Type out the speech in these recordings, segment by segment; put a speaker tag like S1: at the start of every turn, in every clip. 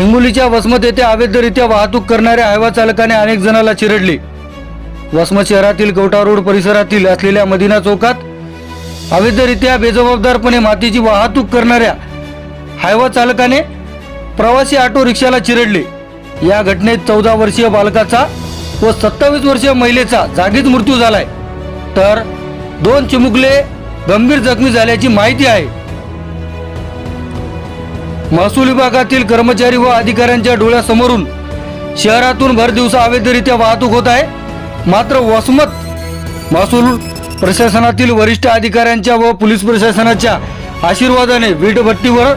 S1: हिंगोलीच्या वसमत येथे अवैधरित्या वाहतूक करणाऱ्या हायवा चालकाने अनेक जणाला चिरडले. वसमत शहरातील गवटा रोड परिसरातील असलेल्या मदिना चौकात अवैधरित्या बेजबाबदारपणे मातीची वाहतूक करणाऱ्या हायवा चालकाने प्रवासी ऑटो रिक्षाला चिरडले. या घटनेत चौदा वर्षीय बालकाचा व सत्तावीस वर्षीय महिलेचा जागीच मृत्यू झालाय. तर दोन चिमुकले गंभीर जखमी झाल्याची माहिती आहे. महसूल विभागातील कर्मचारी व अधिकाऱ्यांच्या डोळ्यासमोरून शहरातून भर दिवसा अवैधरित्या वाहतूक होत आहे. मात्र वसमत महसूल प्रशासनातील वरिष्ठ अधिकाऱ्यांच्या व पोलीस प्रशासनाच्या आशीर्वादाने वीटभट्टीवर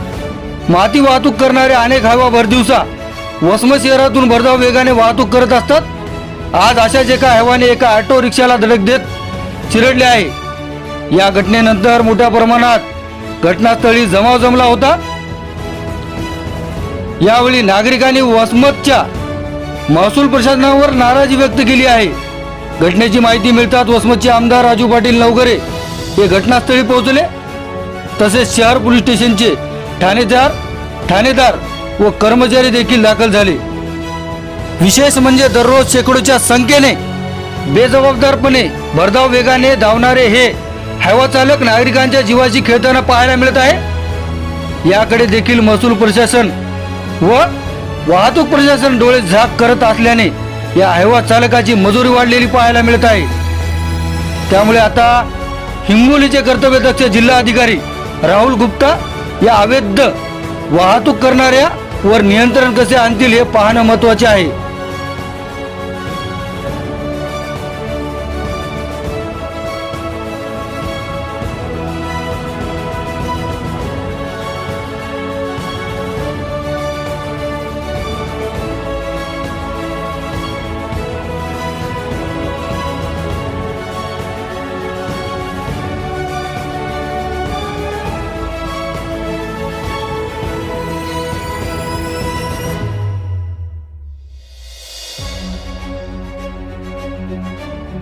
S1: माती वाहतूक करणारे अनेक हायवा भरदिवसा वसमत शहरातून भरधाव वेगाने वाहतूक करत असतात. आज अशाच एका हवाने एका ऑटो रिक्षाला धडक देत चिरडले आहे. या घटनेनंतर मोठ्या प्रमाणात घटनास्थळी जमाव जमला होता. यावेळी नागरिकांनी वसमतच्या महसूल प्रशासनावर नाराजी व्यक्त केली आहे. घटनेची माहिती मिळताच वसमतचे आमदार राजू पाटील नवगरे हे घटनास्थळी पोहोचले. तसेच शहर पोलीस स्टेशनचे ठाणेदार ठाणेदार व कर्मचारी देखील दाखल झाले. विशेष म्हणजे दररोज शेकडोच्या संख्येने बेजबाबदारपणे भरधाव वेगाने धावणारे हे हवा चालक नागरिकांच्या जीवाशी खेळताना पाहायला मिळत आहे. याकडे देखील महसूल प्रशासन व वाहतूक प्रशासन डोळे झाक करत असल्याने या हैवा चालकाची मजुरी वाढलेली पाहायला मिळत आहे. त्यामुळे आता हिंगोलीचे कर्तव्यदक्ष जिल्हा अधिकारी राहुल गुप्ता या अवैध वाहतूक करणाऱ्या वर नियंत्रण कसे आणतील हे पाहणं महत्त्वाचे आहे.